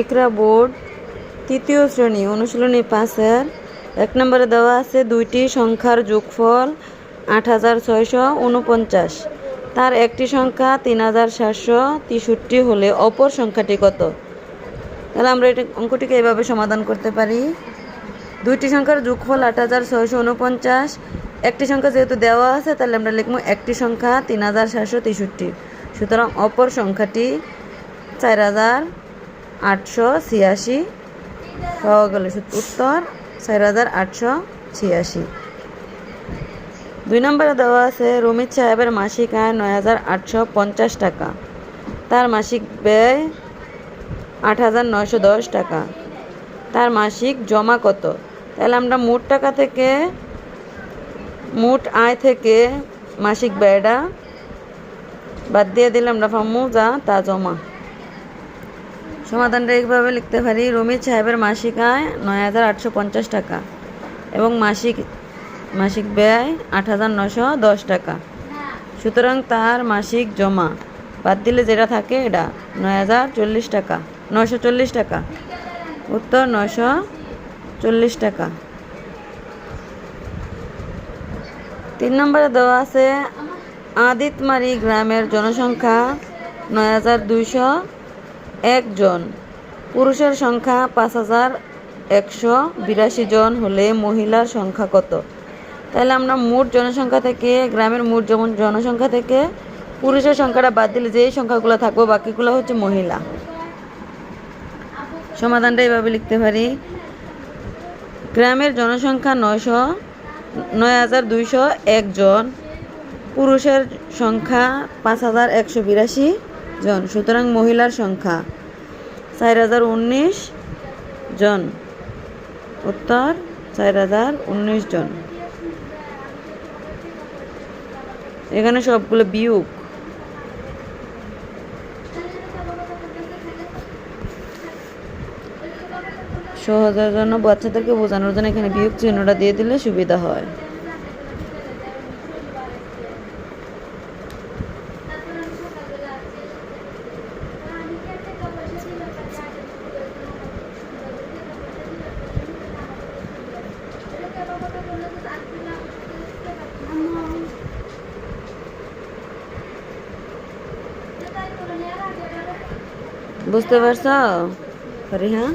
ইকরা board, তৃতীয় শ্রেণি, অনুশীলনী পাঁচের। এক নম্বরে দেওয়া আছে দুইটি সংখ্যার যোগফল আট হাজার ছয়শো উনপঞ্চাশ। তার একটি সংখ্যা তিন হাজার সাতশো তেষট্টি হলে অপর সংখ্যাটি কত? তাহলে আমরা এটা অঙ্কটিকে এভাবে সমাধান করতে পারি। দুইটি সংখ্যার যোগফল আট হাজার ছয়শো উনপঞ্চাশ। একটি সংখ্যা যেহেতু দেওয়া আছে, তাহলে আমরা লিখব একটি সংখ্যা তিন হাজার সাতশো তেষট্টি। সুতরাং অপর সংখ্যাটি চার হাজার আটশো ছিয়াশি। পাওয়া গেল উত্তর, চার হাজার আটশো ছিয়াশি। দুই নম্বরে দেওয়া আছে, রমিত সাহেবের মাসিক আয় নয় হাজার আটশো পঞ্চাশ টাকা। তার মাসিক ব্যয় আট হাজার নয়শো দশ টাকা। তার মাসিক জমা কত? তাহলে আমরা মোট টাকা থেকে, মোট আয় থেকে মাসিক ব্যয়টা বাদ দিয়ে দিলে আমরা যা তা জমা। সমাধানটা এইভাবে লিখতে পারি। রমিত সাহেবের মাসিক আয় নয় হাজার আটশো পঞ্চাশ টাকা এবং মাসিক মাসিক ব্যয় আট হাজার নশো দশ টাকা। সুতরাং তার মাসিক জমা বাদ দিলে যেটা থাকে এটা নয় হাজার চল্লিশ টাকা নশো চল্লিশ টাকা। উত্তর নশো চল্লিশ টাকা। তিন নম্বরে দেওয়া আছে, আদিতমারি গ্রামের জনসংখ্যা নয় হাজার দুইশো একজন। পুরুষের সংখ্যা পাঁচ হাজার একশো বিরাশি জন হলে মহিলার সংখ্যা কত? তাহলে আমরা মোট জনসংখ্যা থেকে, গ্রামের মোট যেমন জনসংখ্যা থেকে, পুরুষের সংখ্যাটা বাদ দিলে যেই সংখ্যাগুলো থাকব, বাকিগুলো হচ্ছে মহিলা। সমাধানটা এইভাবে লিখতে পারি। গ্রামের জনসংখ্যা নয়শো, নয় হাজার দুইশো একজন পুরুষের সংখ্যা পাঁচ হাজার একশো বিরাশি। জন, সুতরাং মহিলার সংখ্যা। চার হাজার উনিশ জন। উত্তর, চার হাজার উনিশ জন। এখানে সবগুলো বিয়োগ। সহজের জন্য বাচ্চাদেরকে বোঝানোর জন্য এখানে বিয়োগ চিহ্নটা দিয়ে দিলে সুবিধা হয়। বুঝতে পারছো হ্যাঁ